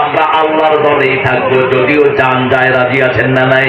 আমরা আল্লাহর দলেই থাকব যদিও জান যায় রাজি আছেন না নাই।